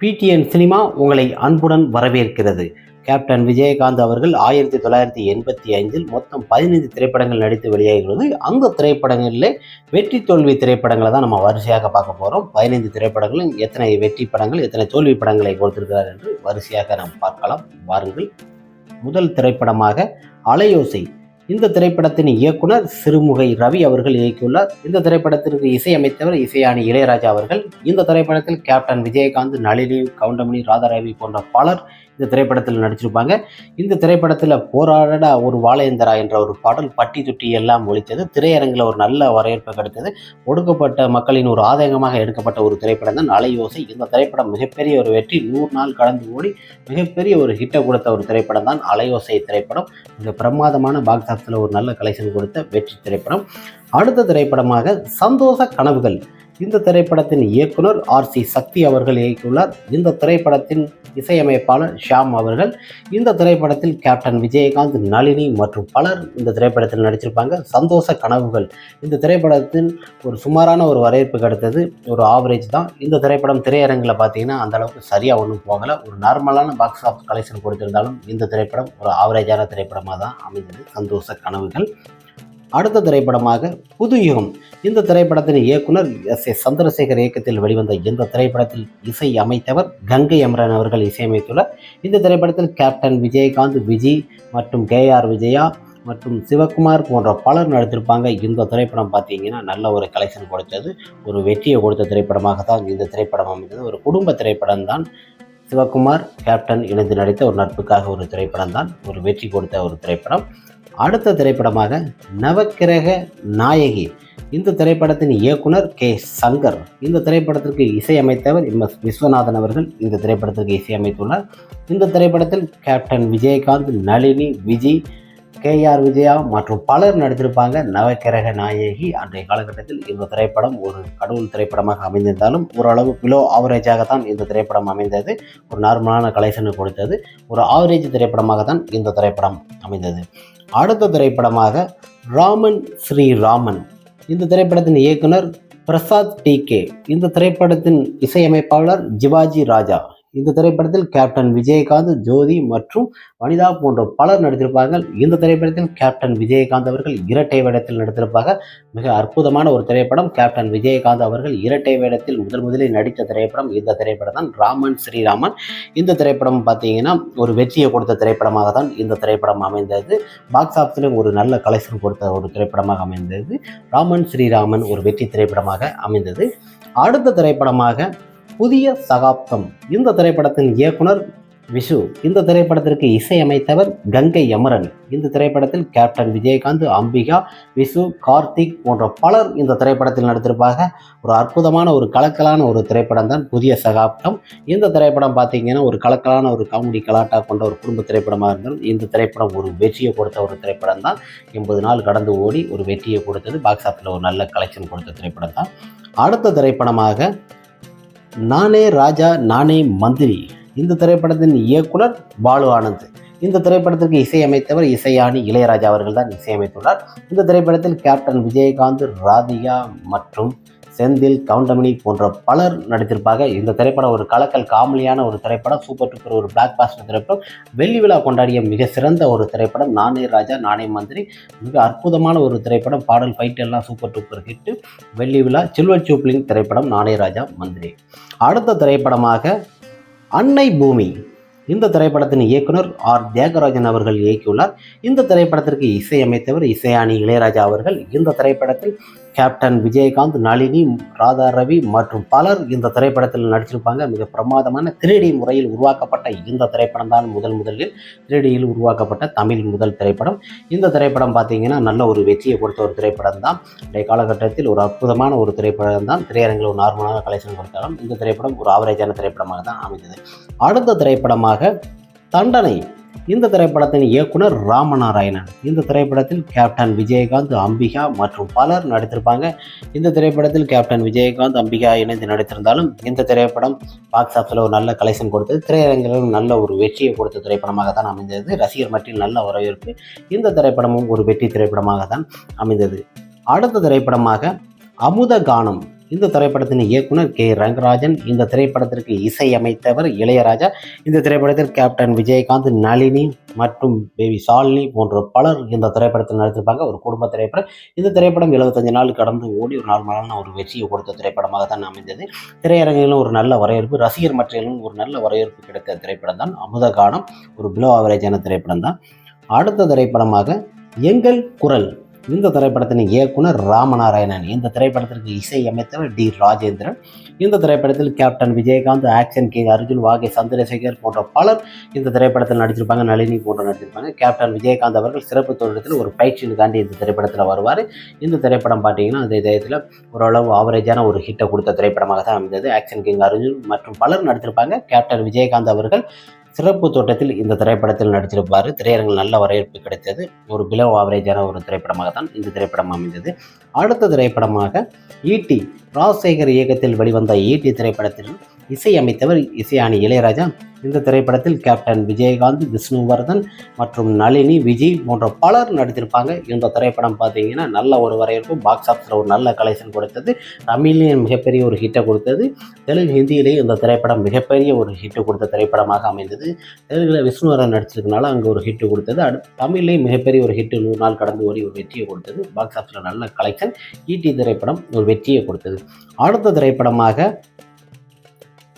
PTN cinema உங்களை அன்புடன் வரவேற்கிறது. கேப்டன் விஜயகாந்த் அவர்கள் ஆயிரத்தி தொள்ளாயிரத்தி எண்பத்தி ஐந்தில் மொத்தம் பதினைந்து திரைப்படங்கள் நடித்து வெளியாகிறது அந்த திரைப்படங்களில் வெற்றி தோல்வி திரைப்படங்களை தான் நம்ம வரிசையாக பார்க்க போகிறோம் பதினைந்து திரைப்படங்களும் எத்தனை வெற்றி படங்கள் எத்தனை தோல்வி படங்களை கொடுத்திருக்கிறார் என்று வரிசையாக நாம் பார்க்கலாம். வாருங்கள். முதல் திரைப்படமாக அலையோசை இந்த திரைப்படத்தின் இயக்குனர் சிறுமுகை ரவி அவர்கள் இயக்கியுள்ளார். இந்த திரைப்படத்திற்கு இசையமைத்தவர் இசையாணி இளையராஜா அவர்கள். இந்த திரைப்படத்தில் கேப்டன் விஜயகாந்த் நளினி கவுண்டமணி ராதாரவி போன்ற பலர் இந்த திரைப்படத்தில் நடிச்சிருப்பாங்க. இந்த திரைப்படத்தில் போராட ஒரு வாழையந்தரா என்ற ஒரு பாடல் பட்டி தொட்டி எல்லாம் ஒழித்தது. திரையரங்கில் ஒரு நல்ல வரவேற்பு கிடைத்தது. ஒடுக்கப்பட்ட மக்களின் ஒரு ஆதங்கமாக எடுக்கப்பட்ட ஒரு திரைப்படம் தான் அலையோசை இந்த திரைப்படம் மிகப்பெரிய ஒரு வெற்றி. நூறு நாள் கடந்து ஓடி மிகப்பெரிய ஒரு ஹிட்டை கொடுத்த ஒரு திரைப்படம் தான் அலையோசை திரைப்படம். மிக பிரமாதமான பாக்ஸ் ஆஃபீஸில் ஒரு நல்ல கலெக்ஷன் கொடுத்த வெற்றி திரைப்படம். அடுத்த திரைப்படமாக சந்தோஷ கனவுகள். இந்த திரைப்படத்தின் இயக்குனர் ஆர் சி சக்தி அவர்கள் இயக்கியுள்ளார். இந்த திரைப்படத்தின் இசையமைப்பாளர் ஷியாம் அவர்கள் இந்த திரைப்படத்தில் கேப்டன் விஜயகாந்த் நளினி மற்றும் பலர் இந்த திரைப்படத்தில் நடிச்சிருப்பாங்க. சந்தோஷ கனவுகள். இந்த திரைப்படத்தின் ஒரு சுமாரான ஒரு வரவேற்பு கிடைத்தது ஒரு ஆவரேஜ் தான். இந்த திரைப்படம் திரையரங்கில் பார்த்தீங்கன்னா அந்த அளவுக்கு சரியாக ஒன்றும் போகலை. ஒரு நார்மலான பாக்ஸ் ஆஃபீஸ் கலெக்ஷன் கொடுத்திருந்தாலும் இந்த திரைப்படம் ஒரு ஆவரேஜான திரைப்படமாக தான் அமைந்தது. சந்தோஷ கனவுகள். அடுத்த திரைப்படமாக புது யுகம் இந்த திரைப்படத்தின் இயக்குனர் எஸ். ஏ. சந்திரசேகர் இயக்கத்தில் வெளிவந்த இந்த திரைப்படத்தில் இசை அமைத்தவர் கங்கை அமரன் அவர்கள் இசையமைத்துள்ளார். இந்த திரைப்படத்தில் கேப்டன் விஜயகாந்த் விஜய் மற்றும் கே. ஆர். விஜயா மற்றும் சிவகுமார் போன்ற பலர் நடித்திருப்பாங்க. இந்த திரைப்படம் பார்த்தீங்கன்னா நல்ல ஒரு கலெக்ஷன் கொடுத்தது. ஒரு வெற்றியை கொடுத்த திரைப்படமாக தான் இந்த திரைப்படம் அமைந்தது. ஒரு குடும்ப திரைப்படம் தான். சிவகுமார் கேப்டன் இணைந்து நடித்த ஒரு நட்புக்காக ஒரு திரைப்படம் தான். ஒரு வெற்றி கொடுத்த ஒரு திரைப்படம். அடுத்த திரைப்படமாக நவக்கிரக நாயகி. இந்த திரைப்படத்தின் இயக்குனர் கே. சங்கர். இந்த திரைப்படத்திற்கு இசையமைத்தவர் எம். எஸ். விஸ்வநாதன் அவர்கள். இந்த திரைப்படத்திற்கு இசையமைத்துள்ளார். இந்த திரைப்படத்தில் captain Vijayakanth Nalini Vijay K. R. Vijaya மற்றும் பலர் நடித்திருப்பாங்க நவக்கிரக நாயகி. அன்றைய காலகட்டத்தில் இந்த திரைப்படம் ஒரு கடவுள் திரைப்படமாக அமைந்திருந்தாலும் ஓரளவு பிலோ ஆவரேஜாக தான் இந்த திரைப்படம் அமைந்தது. ஒரு நார்மலான கலெக்ஷனை கொடுத்தது. ஒரு ஆவரேஜ் திரைப்படமாக தான் இந்த திரைப்படம் அமைந்தது. அடுத்த திரைப்படமாக ராமன் ஸ்ரீராமன். இந்த திரைப்படத்தின் இயக்குனர் பிரசாத் டி கே. இந்த திரைப்படத்தின் இசையமைப்பாளர் ஜிவாஜி ராஜா. இந்த திரைப்படத்தில் கேப்டன் விஜயகாந்த் ஜோதி மற்றும் வனிதா போன்ற பலர் நடித்திருப்பாங்க. இந்த திரைப்படத்தில் கேப்டன் விஜயகாந்த் அவர்கள் இரட்டை வேடத்தில் நடித்திருப்பாங்க. மிக அற்புதமான ஒரு திரைப்படம். கேப்டன் விஜயகாந்த் அவர்கள் இரட்டை வேடத்தில் முதல் முதலில் நடித்த திரைப்படம். இந்த திரைப்படம் தான் ராமன் ஸ்ரீராமன். இந்த திரைப்படம் பார்த்தீங்கன்னா ஒரு வெற்றியை கொடுத்த திரைப்படமாக தான் இந்த திரைப்படம் அமைந்தது. பாக்ஸ் ஆஃபீஸிலும் ஒரு நல்ல கலெக்ஷன் கொடுத்த ஒரு திரைப்படமாக அமைந்தது. ராமன் ஸ்ரீராமன் ஒரு வெற்றி திரைப்படமாக அமைந்தது. அடுத்த திரைப்படமாக புதிய சகாப்தம். இந்த திரைப்படத்தின் இயக்குனர் விஷு இந்த திரைப்படத்திற்கு இசையமைத்தவர் கங்கை அமரன் இந்த திரைப்படத்தில் கேப்டன் விஜயகாந்த் அம்பிகா விஷு கார்த்திக் போன்ற பலர் இந்த திரைப்படத்தில் நடித்திருப்பாங்க. ஒரு அற்புதமான ஒரு கலக்கலான ஒரு திரைப்படம் தான் புதிய சகாப்தம். இந்த திரைப்படம் பார்த்தீங்கன்னா ஒரு கலக்கலான ஒரு காமெடி கலாட்டா கொண்ட ஒரு குடும்ப திரைப்படமாக இருந்தாலும் இந்த திரைப்படம் ஒரு வெற்றியை கொடுத்த ஒரு திரைப்படம் தான். எண்பது நாள் கடந்து ஓடி ஒரு வெற்றியை கொடுத்தது பாக்ஸ் ஆஃபில் ஒரு நல்ல கலெக்ஷன் கொடுத்த திரைப்படம் தான். அடுத்த திரைப்படமாக நானே ராஜா நானே மந்திரி. இந்த திரைப்படத்தின் இயக்குனர் பாலு ஆனந்த். இந்த திரைப்படத்திற்கு இசையமைத்தவர் இசையாணி இளையராஜா அவர்கள் தான் இசையமைத்துள்ளார். இந்த திரைப்படத்தில் கேப்டன் விஜயகாந்த் ராதிகா மற்றும் செந்தில் கவுண்டமணி போன்ற பலர் நடித்திருப்பாங்க. இந்த திரைப்படம் ஒரு கலக்கல் காமெடியான ஒரு திரைப்படம். சூப்பர் டூப்பர் ஒரு பிளாக் பாஸ்டர் திரைப்படம். வெள்ளி விழா கொண்டாடிய மிக சிறந்த ஒரு திரைப்படம் நானே ராஜா நானே மந்திரி. மிக அற்புதமான ஒரு திரைப்படம். பாடல் ஃபைட் எல்லாம் சூப்பர் டூப்பர் ஹிட்டு வெள்ளி விழா சில்வர் சூப்ளிங் திரைப்படம் நானே ராஜா மந்திரி. அடுத்த திரைப்படமாக அன்னை பூமி. இந்த திரைப்படத்தின் இயக்குனர் ஆர். தியாகராஜன் அவர்கள் இயக்கியுள்ளார். இந்த திரைப்படத்திற்கு இசையமைத்தவர் இசையாணி இளையராஜா அவர்கள். இந்த திரைப்படத்தில் கேப்டன் விஜயகாந்த் நளினி ராதா ரவி மற்றும் பலர் இந்த திரைப்படத்தில் நடிச்சிருப்பாங்க. மிக பிரமாதமான திரேடி முறையில் உருவாக்கப்பட்ட இந்த திரைப்படம் தான் முதல் முதலில். திரேடியில் உருவாக்கப்பட்ட தமிழ் முதல் திரைப்படம். இந்த திரைப்படம் பார்த்தீங்கன்னா நல்ல ஒரு வெற்றியை கொடுத்த ஒரு திரைப்படம் தான். இன்றைய காலகட்டத்தில் ஒரு அற்புதமான ஒரு திரைப்படம் தான். திரையரங்கில் ஒரு நார்மலான கலெக்ஷன் கொடுத்தாலும் இந்த திரைப்படம் ஒரு ஆவரேஜான திரைப்படமாக தான் அமைந்தது. அடுத்த திரைப்படமாக தண்டனை இந்த திரைப்படத்தின் இயக்குனர் ராமநாராயணன். இந்த திரைப்படத்தில் கேப்டன் விஜயகாந்த் அம்பிகா மற்றும் பலர் நடித்திருப்பாங்க. இந்த திரைப்படத்தில் கேப்டன் விஜயகாந்த் அம்பிகா இணைந்து நடித்திருந்தாலும் இந்த திரைப்படம் பாக்ஸ் ஆஃபீஸில் ஒரு நல்ல கலெக்ஷன் கொடுத்தது திரையரங்கிலும் நல்ல ஒரு வெற்றியை கொடுத்த திரைப்படமாக தான் அமைந்தது. ரசிகர் மட்டில் நல்ல வரவேற்பு. இந்த திரைப்படமும் ஒரு வெற்றி திரைப்படமாக தான் அமைந்தது. அடுத்த திரைப்படமாக அமுத கானம் இந்த திரைப்படத்தின் இயக்குனர் கே. ரங்கராஜன் இந்த திரைப்படத்திற்கு இசையமைத்தவர் இளையராஜா இந்த திரைப்படத்தில் கேப்டன் விஜயகாந்த் நளினி மற்றும் பேபி சாலினி போன்ற பலர் இந்த திரைப்படத்தில் நடித்திருப்பாங்க. ஒரு குடும்ப திரைப்படம். இந்த திரைப்படம் 75 நாள் கடந்து ஓடி ஒரு நார்மலான ஒரு வெற்றியை கொடுத்த திரைப்படமாக தான் அமைந்தது. திரையரங்கிலும் ஒரு நல்ல வரவேற்பு ரசிகர் மற்றிலும் ஒரு நல்ல வரவேற்பு கிடைத்த திரைப்படம் தான் அமுதகானம். ஒரு பிலோ ஆவரேஜான திரைப்படம் தான் அடுத்த திரைப்படமாக எங்கள் குரல். இந்த திரைப்படத்தின் இயக்குனர் ராமநாராயணன். இந்த திரைப்படத்திற்கு இசை அமைத்தவர் டி. ராஜேந்திரன். இந்த திரைப்படத்தில் captain Vijayakanth action K. Arjun வாகே Chandrasekhar போன்ற பலர் இந்த திரைப்படத்தில் நடிச்சிருப்பாங்க நளினி போன்ற நடிச்சிருப்பாங்க கேப்டன் விஜயகாந்த் அவர்கள் சிறப்பு தோற்றத்தில் ஒரு பயிற்சியினுக்காண்டி இந்த திரைப்படத்தில் வருவார். இந்த திரைப்படம் பார்த்தீங்கன்னா அந்த இதயத்தில் ஓரளவு ஆவரேஜான ஒரு ஹிட்டை கொடுத்த திரைப்படமாக தான் அமைந்தது. ஆக்ஷன் கிங் அர்ஜுன் மற்றும் பலர் நடித்திருப்பாங்க. கேப்டன் விஜயகாந்த் அவர்கள் சிறப்பு தோட்டத்தில் இந்த திரைப்படத்தில் நடித்திருப்பார். திரையரங்கில் நல்ல வரவேற்பு கிடைத்தது. ஒரு பிலோ ஆவரேஜான ஒரு திரைப்படமாக தான் இந்த திரைப்படம் அமைந்தது. அடுத்த திரைப்படமாக ஈட்டி ராஜசேகர் இயக்கத்தில் வெளிவந்த ஈட்டி திரைப்படத்தில் இசையமைத்தவர் இசையானி இளையராஜா. இந்த திரைப்படத்தில் கேப்டன் விஜயகாந்த் விஷ்ணுவர்தன் மற்றும் நளினி விஜய் போன்ற பலர் நடித்திருப்பாங்க. இந்த திரைப்படம் பார்த்தீங்கன்னா நல்ல ஒரு வரவேற்பு பாக்ஸ் ஆஃபீஸில் ஒரு நல்ல கலெக்ஷன் கொடுத்தது. தமிழ்லேயும் மிகப்பெரிய ஒரு ஹிட்டை கொடுத்தது. தெலுங்கு ஹிந்தியிலேயும் இந்த திரைப்படம் மிகப்பெரிய ஒரு ஹிட்டு கொடுத்த திரைப்படமாக அமைந்தது. தெலுங்கில் விஷ்ணுவர்தன் நடிச்சிருக்கனால அங்கே ஒரு ஹிட்டு கொடுத்தது. அடுத்து தமிழ்லேயும் மிகப்பெரிய ஒரு ஹிட்டு நூறு நாள் கடந்து ஓடி ஒரு வெற்றியை கொடுத்தது. பாக்ஸ் ஆஃபீஸில் நல்ல கலெக்ஷன் ஈட்டி திரைப்படம் ஒரு வெற்றியை கொடுத்தது. அடுத்த திரைப்படமாக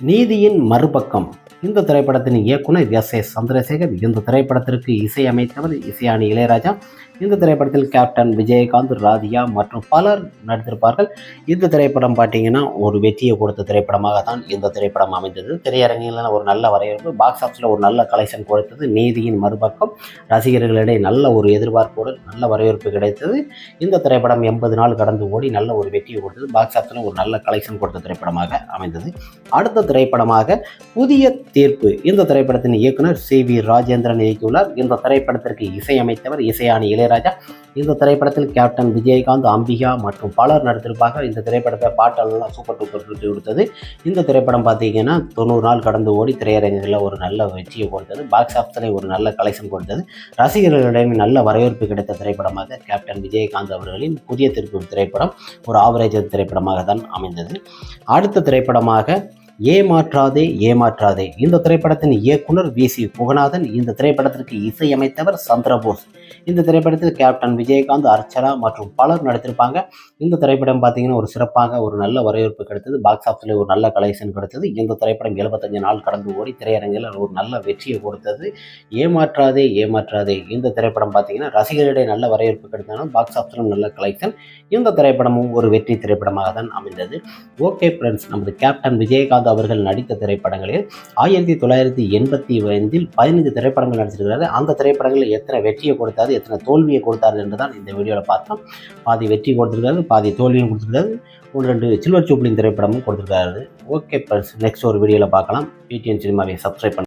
நீதியின் மறுபக்கம். இந்த திரைப்படத்தின் இயக்குனர் எஸ் எஸ் சந்திரசேகர். இந்த திரைப்படத்திற்கு இசையமைத்தவர் இசையானி இளையராஜா. இந்த திரைப்படத்தில் கேப்டன் விஜயகாந்த் ராதியா மற்றும் பலர் நடித்திருப்பார்கள். இந்த திரைப்படம் பார்த்தீங்கன்னா ஒரு வெற்றியை கொடுத்த திரைப்படமாக தான் இந்த திரைப்படம் அமைந்தது. திரையரங்கில் ஒரு நல்ல வரவேற்பு பாக்ஸ் ஆஃபீஸில் ஒரு நல்ல கலெக்ஷன் கொடுத்தது. நீதியின் மறுபக்கம் ரசிகர்களிடையே நல்ல ஒரு எதிர்பார்ப்புடன் நல்ல வரவேற்பு கிடைத்தது. இந்த திரைப்படம் எண்பது நாள் கடந்து ஓடி நல்ல ஒரு வெற்றியை கொடுத்தது. பாக்ஸ் ஆஃபீஸில் ஒரு நல்ல கலெக்ஷன் கொடுத்த திரைப்படமாக அமைந்தது. அடுத்த திரைப்படமாக புதிய தீர்ப்பு. இந்த திரைப்படத்தின் இயக்குனர் சி வி ராஜேந்திரன் இயக்கியுள்ளார். இந்த திரைப்படத்திற்கு இசையமைத்தவர் இசையானி இளையராஜா. இந்த திரைப்படத்தில் கேப்டன் விஜயகாந்த் அம்பிகா மற்றும் பலர் நடித்திருப்பாங்க இந்த திரைப்படத்தை பாட்டெல்லாம் சூப்பர் டூப்பர் ஹிட் கொடுத்தது. இந்த திரைப்படம் பார்த்தீங்கன்னா தொண்ணூறு நாள் கடந்து ஓடி திரையரங்குகளில் ஒரு நல்ல வெற்றியை கொடுத்தது. பாக்ஸ் ஆஃபீஸில் ஒரு நல்ல கலெக்ஷன் கொடுத்தது. ரசிகர்களிடமே நல்ல வரவேற்பு கிடைத்த திரைப்படமாக கேப்டன் விஜயகாந்த் அவர்களின் புதிய திருப்பு திரைப்படம் ஒரு ஆவரேஜ் திரைப்படமாக தான் அமைந்தது. அடுத்த திரைப்படமாக ஏமாற்றாதே ஏமாற்றாதே. இந்த திரைப்படத்தின் இயக்குனர் வி. சி. புகநாதன் இந்த திரைப்படத்திற்கு இசையமைத்தவர் சந்திரபோஸ். இந்த திரைப்படத்தில் கேப்டன் விஜயகாந்த் அர்ச்சனா மற்றும் பலர் நடித்திருப்பாங்க. இந்த திரைப்படம் பார்த்தீங்கன்னா ஒரு சிறப்பாக ஒரு நல்ல வரவேற்பு கிடைத்தது. பாக்ஸ் ஆஃபீஸில் ஒரு நல்ல கலெக்ஷன் கிடைத்தது. இந்த திரைப்படம் 75 நாள் கடந்து ஓடி திரையரங்கில் ஒரு நல்ல வெற்றியை கொடுத்தது. ஏமாற்றாதே ஏமாற்றாதே. இந்த திரைப்படம் பார்த்தீங்கன்னா ரசிகர்களிடையே நல்ல வரவேற்பு கிடைத்தாலும் பாக்ஸ் ஆஃபீஸிலும் நல்ல கலெக்ஷன் இந்த திரைப்படமும் ஒரு வெற்றி திரைப்படமாக தான் அமைந்தது. ஓகே ஃப்ரெண்ட்ஸ் நமது கேப்டன் விஜயகாந்த் அவர்கள் நடித்த திரைப்படங்களில் ஆயிரத்தி தொள்ளாயிரத்தி எண்பத்தி ஐந்தில் பதினைந்து திரைப்படங்கள் நடிச்சிருக்கிறாரு அந்த திரைப்படங்களில் எத்தனை வெற்றியை கொடுத்தாரு எத்தனை தோல்வியை கொடுத்தாரு என்று தான் இந்த வீடியோவில் பார்த்தோம். பாதி வெற்றி கொடுத்துருக்காரு பாதி தோல்வியும் கொடுத்துருக்காரு ஒரு ரெண்டு சில்வர் சூப்ளின் திரைப்படமும் கொடுத்துருக்காரு ஓகே பர்ஸ் நெக்ஸ்ட் ஒரு வீடியோவில் பார்க்கலாம். பிடிஎன் சினிமாவை சப்ஸ்கிரைப் பண்ணி